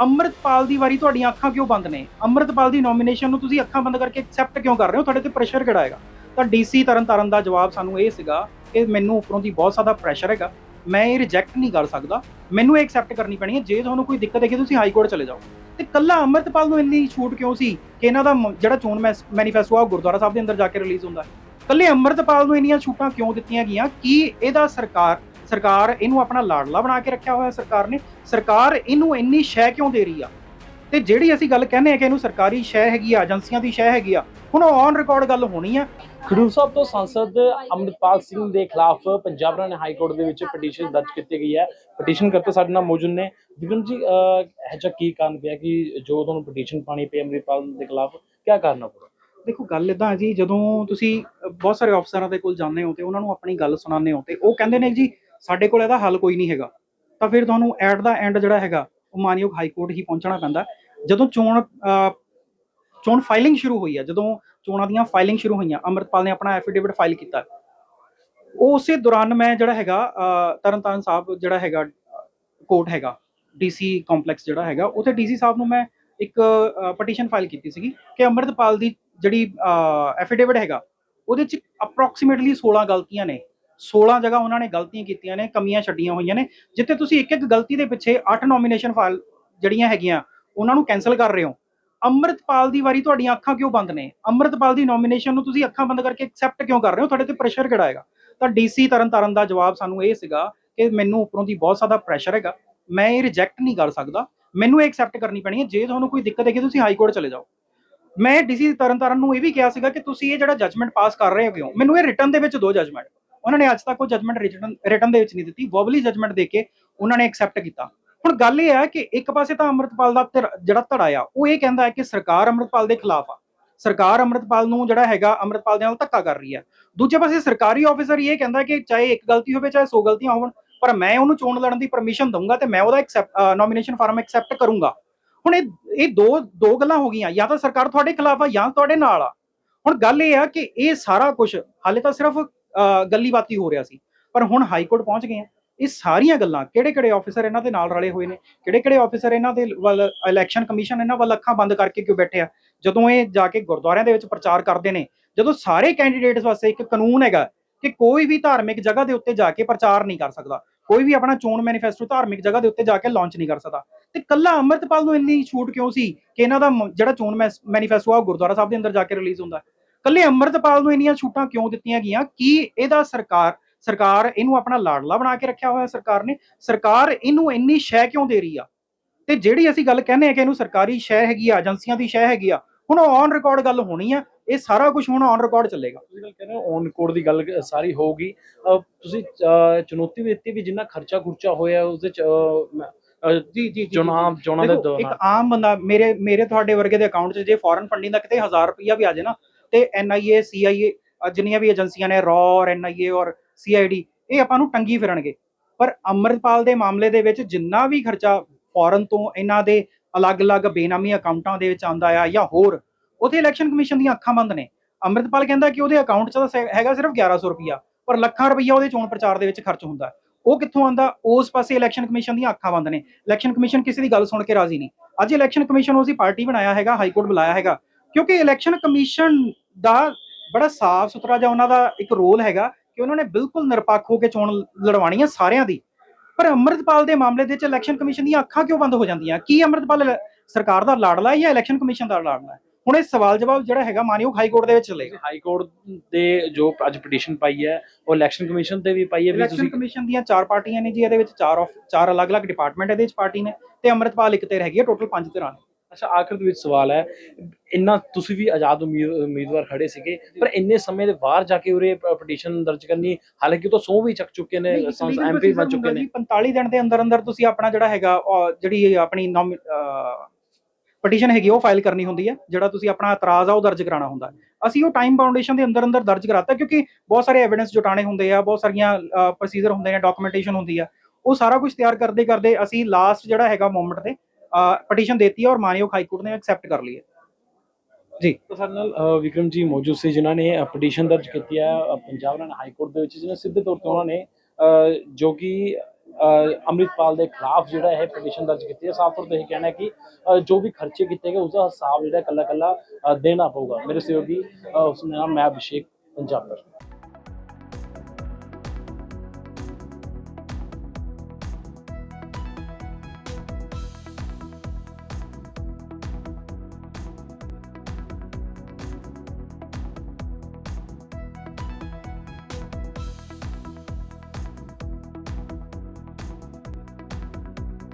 ਅੰਮ੍ਰਿਤਪਾਲ ਦੀ ਵਾਰੀ ਤੁਹਾਡੀਆਂ ਅੱਖਾਂ ਕਿਉਂ ਬੰਦ ਨੇ? ਅੰਮ੍ਰਿਤਪਾਲ ਦੀ ਨੋਮੀਨੇਸ਼ਨ ਨੂੰ ਤੁਸੀਂ ਅੱਖਾਂ ਬੰਦ ਕਰਕੇ ਐਕਸੈਪਟ ਕਿਉਂ ਕਰ ਰਹੇ ਹੋ? ਤੁਹਾਡੇ ਤੇ ਪ੍ਰੈਸ਼ਰ ਕਿਹੜਾ ਹੈਗਾ? ਤਾਂ ਡੀਸੀ ਤਰਨਤਾਰਨ ਦਾ ਜਵਾਬ ਸਾਨੂੰ ਇਹ ਸੀਗਾ ਕਿ ਮੈਨੂੰ ਉੱਪਰੋਂ ਦੀ ਬਹੁਤ ਜ਼ਿਆਦਾ ਪ੍ਰੈਸ਼ਰ ਹੈਗਾ। ਮੈਂ ਇਹ ਰਿਜੈਕਟ ਨਹੀਂ ਕਰ ਸਕਦਾ। ਮੈਨੂੰ ਇਹ ਐਕਸੈਪਟ ਕਰਨੀ ਪੈਣੀ ਹੈ। ਜੇ ਤੁਹਾਨੂੰ ਕੋਈ ਦਿੱਕਤ ਹੈਗੀ, ਤੁਸੀਂ ਹਾਈ ਕੋਰਟ ਚਲੇ ਜਾਓ। ਤੇ ਕੱਲਾ ਅੰਮ੍ਰਿਤਪਾਲ ਨੂੰ ਇੰਨੀ ਛੂਟ ਕਿਉਂ ਸੀ ਕਿ ਇਹਨਾਂ ਦਾ ਜਿਹੜਾ ਚੋਣ ਮੈਨੀਫੈਸਟੋ ਆ, ਉਹ ਗੁਰਦੁਆਰਾ ਸਾਹਿਬ ਦੇ ਅੰਦਰ ਜਾ ਕੇ ਰਿਲੀਜ਼ ਹੁੰਦਾ ਹੈ? ਕੱਲੇ ਅੰਮ੍ਰਿਤਪਾਲ ਨੂੰ ਇੰਨੀਆਂ ਛੂਟਾਂ ਕਿਉਂ ਦਿੱਤੀਆਂ ਗਈਆਂ? ਕਿ ਇਹਦਾ ਸਰਕਾਰ ਸਰਕਾਰ ਇਹਨੂੰ ਆਪਣਾ ਲਾਡਲਾ ਬਣਾ ਕੇ ਰੱਖਿਆ ਹੋਇਆ ਸਰਕਾਰ ਨੇ। ਸਰਕਾਰ ਇਹਨੂੰ ਇੰਨੀ ਸ਼ੈ ਕਿਉਂ ਦੇ ਰਹੀ ਆ? ਤੇ ਜਿਹੜੀ ਅਸੀਂ ਗੱਲ ਕਹਿੰਦੇ ਆ ਕਿ ਇਹਨੂੰ ਸਰਕਾਰੀ ਸ਼ੈ ਹੈਗੀ ਆ ਏਜੰਸੀਆਂ ਦੀ ਸ਼ੈ ਹੈਗੀ ਆ ਹੁਣ ਔਨ ਰਿਕਾਰਡ ਗੱਲ ਹੋਣੀ ਆ। ਖਡੂਰ ਸਾਹਿਬ ਤੋਂ ਸੰਸਦ ਅੰਮ੍ਰਿਤਪਾਲ ਸਿੰਘ ਦੇ ਖਿਲਾਫ ਪੰਜਾਬ ਹਰਿਆਣਾ ਹਾਈ ਕੋਰਟ ਦੇ ਵਿੱਚ ਪਟੀਸ਼ਨ ਦਰਜ ਕੀਤੀ ਗਈ ਹੈ। ਪਟੀਸ਼ਨ ਕਰਤੇ ਸਾਡੇ ਨਾਲ ਮੌਜੂਦ ਨੇ। ਵਿਕਰਮ ਜੀ ਇਹ ਜਿਹਾ ਕੀ ਕਾਰਨ ਪਿਆ ਕਿ ਜੋ ਤੁਹਾਨੂੰ ਪਟੀਸ਼ਨ ਪਾਣੀ ਪਈ ਅੰਮ੍ਰਿਤਪਾਲ ਦੇ ਖਿਲਾਫ ਕੀ ਕਰਨਾ ਪੜਾ ਦੇਖੋ ਗੱਲ ਇਦਾਂ ਹੈ ਜੀ ਜਦੋਂ ਤੁਸੀਂ ਬਹੁਤ ਸਾਰੇ ਅਫਸਰਾਂ ਦੇ ਕੋਲ ਜਾਂਦੇ ਹੋ ਤੇ ਉਹਨਾਂ ਨੂੰ ਆਪਣੀ ਗੱਲ ਸੁਣਾਉਂਦੇ ਹੋ ਤੇ ਉਹ ਕਹਿੰਦੇ ਨੇ ਜੀ ਸਾਡੇ ਕੋਲ ਇਹਦਾ ਹੱਲ ਕੋਈ ਨਹੀਂ ਹੈਗਾ। ਤਾਂ ਫਿਰ ਤੁਹਾਨੂੰ ਐਟ ਦਾ ਐਂਡ ਜਿਹੜਾ ਹੈਗਾ ਉਹ ਮਾਨਯੋਗ ਹਾਈ ਕੋਰਟ ਹੀ ਪਹੁੰਚਣਾ ਪੈਂਦਾ। ਜਦੋਂ ਚੋਣ ਚੋਣ ਫਾਈਲਿੰਗ ਸ਼ੁਰੂ ਹੋਈ ਹੈ ਜਦੋਂ ਚੋਣਾਂ ਦੀਆਂ ਫਾਈਲਿੰਗ ਸ਼ੁਰੂ ਹੋਈਆਂ ਅੰਮ੍ਰਿਤਪਾਲ ਨੇ ਆਪਣਾ ਐਫੀਡੇਵਿਟ ਫਾਈਲ ਕੀਤਾ। ਉਹ ਉਸੇ ਦੌਰਾਨ ਮੈਂ ਜਿਹੜਾ ਹੈਗਾ ਅ, ਤਰਨਤਾਰਨ ਸਾਹਿਬ ਜਿਹੜਾ ਹੈਗਾ ਕੋਰਟ ਹੈਗਾ ਡੀਸੀ ਕੰਪਲੈਕਸ ਜਿਹੜਾ ਹੈਗਾ ਉੱਥੇ ਡੀਸੀ ਸਾਹਿਬ ਨੂੰ ਮੈਂ ਇੱਕ ਪਟੀਸ਼ਨ ਫਾਈਲ ਕੀਤੀ ਸੀਗੀ ਕਿ ਅੰਮ੍ਰਿਤਪਾਲ ਦੀ ਜਿਹੜੀ ਐਫੀਡੇਵਿਟ ਹੈਗਾ ਉਹਦੇ ਚ ਅਪਰੋਕਸੀਮੇਟਲੀ 16 ਗਲਤੀਆਂ ਨੇ। 16 ਜਗ੍ਹਾ ਉਹਨਾਂ ਨੇ ਗਲਤੀਆਂ ਕੀਤੀਆਂ ਨੇ, ਕਮੀਆਂ ਛੱਡੀਆਂ ਹੋਈਆਂ ਨੇ, ਜਿੱਥੇ ਤੁਸੀਂ ਇੱਕ ਇੱਕ ਗਲਤੀ ਦੇ ਪਿੱਛੇ 8 ਨੋਮੀਨੇਸ਼ਨ ਫਾਈਲ ਜਿਹੜੀਆਂ ਹੈਗੀਆਂ, ਉਹਨਾਂ ਨੂੰ ਕੈਨਸਲ ਕਰ ਰਹੇ ਹੋ। ਅੰਮ੍ਰਿਤਪਾਲ ਦੀ ਵਾਰੀ ਤੁਹਾਡੀਆਂ ਅੱਖਾਂ ਕਿਉਂ ਬੰਦ ਨੇ? ਅੰਮ੍ਰਿਤਪਾਲ ਦੀ ਨੋਮੀਨੇਸ਼ਨ ਨੂੰ ਤੁਸੀਂ ਅੱਖਾਂ ਬੰਦ ਕਰਕੇ ਐਕਸੈਪਟ ਕਿਉਂ ਕਰ ਰਹੇ ਹੋ? ਤੁਹਾਡੇ ਤੇ ਪ੍ਰੈਸ਼ਰ ਕਿਹੜਾ ਹੈਗਾ? ਤਾਂ ਡੀਸੀ ਤਰਨਤਾਰਨ ਦਾ ਜਵਾਬ ਸਾਨੂੰ ਇਹ ਸੀਗਾ ਕਿ ਮੈਨੂੰ ਉੱਪਰੋਂ ਦੀ ਬਹੁਤ ਜ਼ਿਆਦਾ ਪ੍ਰੈਸ਼ਰ ਹੈਗਾ। ਮੈਂ ਇਹ ਰਿਜੈਕਟ ਨਹੀਂ ਕਰ ਸਕਦਾ। ਮੈਨੂੰ ਇਹ ਐਕਸੈਪਟ ਕਰਨੀ ਪੈਣੀ ਹੈ। ਜੇ ਤੁਹਾਨੂੰ ਕੋਈ ਦਿੱਕਤ ਹੈਗੀ, ਤੁਸੀਂ ਹਾਈ ਕੋਰਟ ਚਲੇ ਜਾਓ। ਮੈਂ ਡੀਸੀ ਤਰਨਤਾਰਨ ਨੂੰ ਇਹ ਵੀ ਕਿਹਾ ਸੀਗਾ ਕਿ ਤੁਸੀਂ ਇਹ ਜਿਹੜਾ ਜੱਜਮੈਂਟ ਪਾਸ ਕਰ ਰਹੇ ਹੋ, ਮੈਨੂੰ ਇਹ ਰਿਟਰਨ ਦੇ ਵਿੱਚ ਦੋ ਜੱਜਮੈਂਟ ਉਹਨਾਂ ਨੇ ਅੱਜ ਤੱਕ ਉਹ ਜਜਮੈਂਟ ਰਿਟਰਨ ਰਿਟਰਨ ਦੇ ਵਿੱਚ ਨਹੀਂ ਦਿੱਤੀ ਵਰਬਲੀ ਜਜਮੈਂਟ ਦੇ ਕੇ ਉਹਨਾਂ ਨੇ ਐਕਸੈਪਟ ਕੀਤਾ। ਹੁਣ ਗੱਲ ਇਹ ਹੈ ਕਿ ਇੱਕ ਪਾਸੇ ਤਾਂ ਅੰਮ੍ਰਿਤਪਾਲ ਦਾ ਧਿਰ- ਜਿਹੜਾ ਧੜਾ ਆ, ਉਹ ਇਹ ਕਹਿੰਦਾ ਹੈ ਕਿ ਸਰਕਾਰ ਅੰਮ੍ਰਿਤਪਾਲ ਦੇ ਖਿਲਾਫ ਆ। ਸਰਕਾਰ ਅੰਮ੍ਰਿਤਪਾਲ ਨੂੰ ਜਿਹੜਾ ਹੈਗਾ, ਅੰਮ੍ਰਿਤਪਾਲ ਦੇ ਨਾਲ ਧੱਕਾ ਕਰ ਰਹੀ ਹੈ ਦੂਜੇ ਪਾਸੇ ਸਰਕਾਰੀ ਆਫੀਸਰ ਇਹ ਕਹਿੰਦਾ ਕਿ ਚਾਹੇ ਇੱਕ ਗਲਤੀ ਹੋਵੇ, ਚਾਹੇ 100 ਗਲਤੀਆਂ ਹੋਣ, ਪਰ ਮੈਂ ਉਹਨੂੰ ਚੋਣ ਲੜਨ ਦੀ ਪਰਮਿਸ਼ਨ ਦਊਂਗਾ ਤੇ ਮੈਂ ਉਹਦਾ ਐਕਸੈਪਟ ਨੋਮੀਨੇਸ਼ਨ ਫਾਰਮ ਐਕਸੈਪਟ ਕਰੂੰਗਾ। ਹੁਣ ਇਹ ਇਹ ਦੋ ਦੋ ਗੱਲਾਂ ਹੋ ਗਈਆਂ। ਜਾਂ ਤਾਂ ਸਰਕਾਰ ਤੁਹਾਡੇ ਖਿਲਾਫ ਆ, ਜਾਂ ਤੁਹਾਡੇ ਨਾਲ ਆ। ਹੁਣ ਗੱਲ ਇਹ ਆ ਕਿ ਇਹ ਸਾਰਾ ਕੁਝ ਹਾਲੇ ਤਾਂ ਸਿਰਫ ਅ, ਗੱਲੀ ਬਾਤੀ ਹੋ ਰਿਹਾ ਸੀ। ਪਰ ਹੁਣ ਹਾਈ ਕੋਰਟ ਪਹੁੰਚ ਗਏ ਆ। ਇਹ ਸਾਰੀਆਂ ਗੱਲਾਂ ਕਿਹੜੇ ਕਿਹੜੇ ਆਫੀਸਰ ਇਹਨਾਂ ਦੇ ਨਾਲ ਰਲੇ ਹੋਏ ਨੇ ਕਿਹੜੇ ਕਿਹੜੇ ਆਫੀਸਰ ਇਹਨਾਂ ਦੇ ਵੱਲ ਇਲੈਕਸ਼ਨ ਕਮਿਸ਼ਨ ਇਹਨਾਂ ਵੱਲ ਅੱਖਾਂ ਬੰਦ ਕਰਕੇ ਕਿਉਂ ਬੈਠੇ ਆ? ਜਦੋਂ ਇਹ ਜਾ ਕੇ ਗੁਰਦੁਆਰਿਆਂ ਦੇ ਵਿੱਚ ਪ੍ਰਚਾਰ ਕਰਦੇ ਨੇ ਜਦੋਂ ਸਾਰੇ ਕੈਂਡੀਡੇਟਸ ਵਾਸਤੇ ਇੱਕ ਕਾਨੂੰਨ ਹੈਗਾ ਕਿ ਕੋਈ ਵੀ ਧਾਰਮਿਕ ਜਗ੍ਹਾ ਦੇ ਉੱਤੇ ਜਾ ਕੇ ਪ੍ਰਚਾਰ ਨਹੀਂ ਕਰ ਸਕਦਾ ਕੋਈ ਵੀ ਆਪਣਾ ਚੋਣ ਮੈਨੀਫੈਸਟੋ ਧਾਰਮਿਕ ਜਗ੍ਹਾ ਦੇ ਉੱਤੇ ਜਾ ਕੇ ਲਾਂਚ ਨਹੀਂ ਕਰ ਸਕਦਾ। ਤੇ ਕੱਲਾ ਅੰਮ੍ਰਿਤਪਾਲ ਨੂੰ ਇੰਨੀ ਛੂਟ ਕਿਉਂ ਸੀ ਕਿ ਇਹਨਾਂ ਦਾ ਜਿਹੜਾ ਚੋਣ ਮੈਨੀਫੈਸਟੋ ਆ ਉਹ ਗੁਰਦੁਆਰਾ ਸਾਹਿਬ ਦੇ ਅੰਦਰ ਜਾ ਕੇ ਰਿਲੀਜ਼ ਹੁੰਦਾ? ਕੱਲੇ ਅੰਮ੍ਰਿਤਪਾਲ ਨੂੰ ਇੰਨੀਆਂ ਛੂਟਾਂ ਕਿਉਂ ਦਿੱਤੀਆਂ ਗਈਆਂ? ਕੀ ਇਹਦਾ ਸਰਕਾਰ ਸਰਕਾਰ ਇਹਨੂੰ ਆਪਣਾ ਲਾਡਲਾ ਬਣਾ ਕੇ ਰੱਖਿਆ ਹੋਇਆ ਸਰਕਾਰ ਨੇ? ਸਰਕਾਰ ਇਹਨੂੰ ਇੰਨੀ ਸ਼ੈ ਕਿਉਂ ਦੇ ਰਹੀ ਆ? ਤੇ ਜਿਹੜੀ ਅਸੀਂ ਗੱਲ ਕਹਿੰਦੇ ਆ ਕਿ ਇਹਨੂੰ ਸਰਕਾਰੀ ਸ਼ੈ ਹੈਗੀ ਆ ਏਜੰਸੀਆਂ ਦੀ ਸ਼ੈ ਹੈਗੀ ਆ ਹੁਣ ਔਨ ਰਿਕਾਰਡ ਗੱਲ ਹੋਣੀ ਆ ਇਹ ਸਾਰਾ ਕੁਝ ਹੁਣ ਔਨ ਰਿਕਾਰਡ ਚੱਲੇਗਾ। ਤੁਸੀਂ ਗੱਲ ਰਹੇ ਹੋ ਔਨ ਕੋਰਟ ਦੀ ਗੱਲ ਸਾਰੀ ਹੋਊਗੀ। ਤੁਸੀਂ ਚੁਣੌਤੀ ਵੀ ਦਿੱਤੀ ਵੀ ਜਿੰਨਾ ਖਰਚਾ ਖੁਰਚਾ ਹੋਇਆ ਮੈਂ- ਅਹ, ਜੀ ਜੀ ਚੁਣਾਵ ਚੋਣਾਂ ਦੇ ਦੇਖੋ, ਇੱਕ ਦੌਰਾਨ। ਆਮ ਬੰਦਾ ਮੇਰੇ ਮੇਰੇ ਤੁਹਾਡੇ ਵਰਗੇ ਦੇ ਅਕਾਊਂਟ 'ਚ ਜੇ ਫੋਰਨ ਫੰਡਿੰਗ ਦਾ ਕਿਤੇ 1000 ਰੁਪਇਆ ਵੀ ਆ ਜਾਏ ਨਾ ਤੇ ਐਨਆਈਏ ਸੀਆਈਏ ਜਿੰਨੀਆਂ ਵੀ ਏਜੰਸੀਆਂ ਨੇ ਰੌਰ ਐਨਆਈਏ ਔਰ ਸੀਆਈਡੀ ਇਹ ਆਪਾਂ ਨੂੰ ਟੰਗੀ ਫਿਰਨਗੇ। ਪਰ ਅੰਮ੍ਰਿਤਪਾਲ ਦੇ ਮਾਮਲੇ ਦੇ ਵਿੱਚ ਜਿੰਨਾ ਵੀ ਖਰਚਾ ਫੋਰਨ ਤੋਂ ਇਹਨਾਂ ਦੇ ਅਲੱਗ-ਅਲੱਗ ਬੇਨਾਮੀ ਅਕਾਊਂਟਾਂ ਦੇ ਵਿੱਚ ਆਂਦਾ ਆ ਜਾਂ ਹੋਰ, ਉਹਦੇ ਇਲੈਕਸ਼ਨ ਕਮਿਸ਼ਨ ਦੀਆਂ ਅੱਖਾਂ ਬੰਦ ਨੇ। ਅੰਮ੍ਰਿਤਪਾਲ ਕਹਿੰਦਾ ਕਿ ਉਹਦੇ ਅਕਾਊਂਟ 'ਚ ਤਾਂ ਹੈਗਾ ਸਿਰਫ 1100 ਰੁਪਇਆ ਪਰ ਲੱਖਾਂ ਰੁਪਈਆ ਉਹਦੇ ਚੋਣ ਪ੍ਰਚਾਰ ਦੇ ਵਿੱਚ ਖਰਚ ਹੁੰਦਾ। ਉਹ ਕਿੱਥੋਂ ਆਂਦਾ ਉਸ ਪਾਸੇ ਇਲੈਕਸ਼ਨ ਕਮਿਸ਼ਨ ਦੀਆਂ ਅੱਖਾਂ ਬੰਦ ਨੇ। ਇਲੈਕਸ਼ਨ ਕਮਿਸ਼ਨ ਕਿਸੇ ਦੀ ਗੱਲ ਸੁਣ ਕੇ ਰਾਜ਼ੀ ਨਹੀਂ। ਅੱਜ ਇਲੈਕਸ਼ਨ ਕਮਿਸ਼ਨ ਨੂੰ ਅਸੀਂ ਪਾਰਟੀ ਬਣਾਇਆ ਹੈਗਾ, ਹਾਈ ਕੋਰਟ ਬੁਲਾਇਆ ਹੈਗਾ। ਕਿਉਂਕਿ ਇਲੈਕਸ਼ਨ ਕਮਿਸ਼ਨ ਦਾ ਬੜਾ ਸਾਫ਼ ਸੁਥਰਾ ਜਿਹਾ ਉਹਨਾਂ ਦਾ ਇੱਕ ਰੋਲ ਹੈਗਾ ਕਿ ਉਹਨਾਂ ਨੇ ਬਿਲਕੁਲ ਨਿਰਪੱਖ ਹੋ ਕੇ ਚੋਣ ਲੜਵਾਣੀ ਹੈ ਸਾਰਿਆਂ ਦੀ। ਪਰ ਅੰਮ੍ਰਿਤਪਾਲ ਦੇ ਮਾਮਲੇ ਦੇ ਵਿੱਚ ਇਲੈਕਸ਼ਨ ਕਮਿਸ਼ਨ ਦੀਆਂ ਅੱਖਾਂ ਕਿਉਂ ਬੰਦ ਹੋ ਜਾਂਦੀਆਂ? ਕੀ ਅੰਮ੍ਰਿਤਪਾਲ ਸਰਕਾਰ ਦਾ ਲਾਡਲਾ ਹੈ ਜਾਂ ਇਲੈਕਸ਼ਨ ਕਮਿਸ਼ਨ ਦਾ ਲਾਡਲਾ ਹੈ? ਹੁਣ ਇਹ ਸਵਾਲ ਜਵਾਬ ਜਿਹੜਾ ਹੈਗਾ ਮਾਨਯੋਗ ਹਾਈ ਕੋਰਟ ਦੇ ਵਿੱਚ ਚੱਲੇਗਾ। ਹਾਈ ਕੋਰਟ ਦੇ ਜੋ ਅੱਜ ਪਟੀਸ਼ਨ ਪਾਈ ਹੈ ਉਹ ਇਲੈਕਸ਼ਨ ਕਮਿਸ਼ਨ ਤੇ ਵੀ ਪਾਈ ਹੈ ਵੀ ਇਲੈਕਸ਼ਨ ਤੁਸੀਂ ਕਮਿਸ਼ਨ ਦੀਆਂ ਚਾਰ ਪਾਰਟੀਆਂ ਨੇ ਜੀ ਇਹਦੇ ਵਿੱਚ ਚਾਰ ਆਫ ਚਾਰ ਅਲੱਗ-ਅਲੱਗ ਡਿਪਾਰਟਮੈਂਟ ਇਹਦੇ ਵਿੱਚ ਪਾਰਟੀ ਨੇ ਤੇ ਅੰਮ੍ਰਿਤਪਾਲ ਇੱਕ ਤੇ ਹੈਗੀ ਹੈ ਟੋਟਲ ਪੰਜ ਧਿਰਾਂ ਨੇ। ਅੱਛਾ ਆਖਰ ਦੇ ਵਿੱਚ ਸਵਾਲ ਹੈ ਇੰਨਾ ਤੁਸੀਂ ਵੀ ਆਜ਼ਾਦ ਉਮੀਦ- ਉਮੀਦਵਾਰ ਖੜੇ ਸੀਗੇ ਪਰ ਇੰਨੇ ਸਮੇਂ ਦੇ ਬਾਹਰ ਜਾ ਕੇ ਉਰੇ ਪਟੀਸ਼ਨ ਦਰਜ ਕਰਨੀ ਹਾਲਾਂਕਿ ਉਹ ਤਾਂ ਸੌ ਵੀ ਚੱਕ ਚੁੱਕੇ ਨੇ ਐਮਪੀ ਬਣ ਚੁੱਕੇ ਨੇ 45 ਦਿਨ ਦੇ ਅੰਦਰ ਅੰਦਰ ਤੁਸੀਂ ਆਪਣਾ ਜਿਹੜਾ ਹੈਗਾ ਜਿਹੜੀ ਆਪਣੀ ਪਟੀਸ਼ਨ ਹੈਗੀ ਉਹ ਫਾਈਲ ਕਰਨੀ ਹੁੰਦੀ ਹੈ ਜਿਹੜਾ ਤੁਸੀਂ ਆਪਣਾ ਇਤਰਾਜ਼ ਆ ਉਹ ਦਰਜ ਕਰਾਉਣਾ ਹੁੰਦਾ। ਅਸੀਂ ਉਹ ਟਾਈਮ ਬਾਉਂਡੇਸ਼ਨ ਦੇ ਅੰਦਰ ਅੰਦਰ ਦਰਜ ਕਰਾਤਾ ਕਿਉਂਕਿ ਬਹੁਤ ਸਾਰੇ ਐਵੀਡੈਂਸ ਜੁਟਾਣੇ ਹੁੰਦੇ ਆ ਬਹੁਤ ਸਾਰੀਆਂ ਪ੍ਰੋਸੀਜਰ ਹੁੰਦੇ ਨੇ ਡਾਕੂਮੈਂਟੇਸ਼ਨ ਹੁੰਦੀ ਆ ਉਹ ਸਾਰਾ ਕੁਝ ਤਿਆਰ ਕਰਦੇ ਕਰਦੇ ਅਸੀਂ ਲਾਸਟ ਜਿਹੜਾ ਹੈਗਾ ਮੂਮੈਂਟ ਤੇ ਪਟੀਸ਼ਨ ਦੇਤੀ ਹੈ ਔਰ ਮਾਨਯੋਗ ਹਾਈ ਕੋਰਟ ਨੇ ਐਕਸੈਪਟ ਕਰ ਲਈ ਹੈ। ਤਾਂ ਸਾਡੇ ਨਾਲ ਅ, ਵਿਕਰਮ ਜੀ ਮੌਜੂਦ ਸੀ ਜਿਨ੍ਹਾਂ ਨੇ ਪਟੀਸ਼ਨ ਦਰਜ ਕੀਤੀ ਹੈ ਅ, ਪੰਜਾਬ ਹਰਿਆਣਾ ਹਾਈ ਕੋਰਟ ਦੇ ਵਿੱਚ ਜਿਹਨਾਂ ਸਿੱਧੇ ਤੌਰ ਤੇ ਉਹਨਾਂ ਨੇ ਅ, ਜੋ ਕਿ ਅਹ, ਅੰਮ੍ਰਿਤਪਾਲ ਦੇ ਖਿਲਾਫ ਜਿਹੜਾ ਇਹ ਪਟੀਸ਼ਨ ਦਰਜ ਕੀਤੀ ਹੈ ਸਾਫ਼ ਤੌਰ ਤੇ ਇਹ ਕਹਿਣਾ ਹੈ ਕਿ ਅਹ, ਜੋ ਵੀ ਖਰਚੇ ਕੀਤੇ ਗਏ ਉਸ ਦਾ ਹਿਸਾਬ ਜਿਹੜਾ ਇਕੱਲਾ ਕੱਲਾ ਦੇਣਾ ਪਊਗਾ। ਮੇਰੇ ਸਹਿਯੋਗੀ ਅਹ, ਉਸ ਦਾ ਨਾਮ ਮੈਂ ਅਭਿਸ਼ੇਕ ਪੰਜਾਬਰ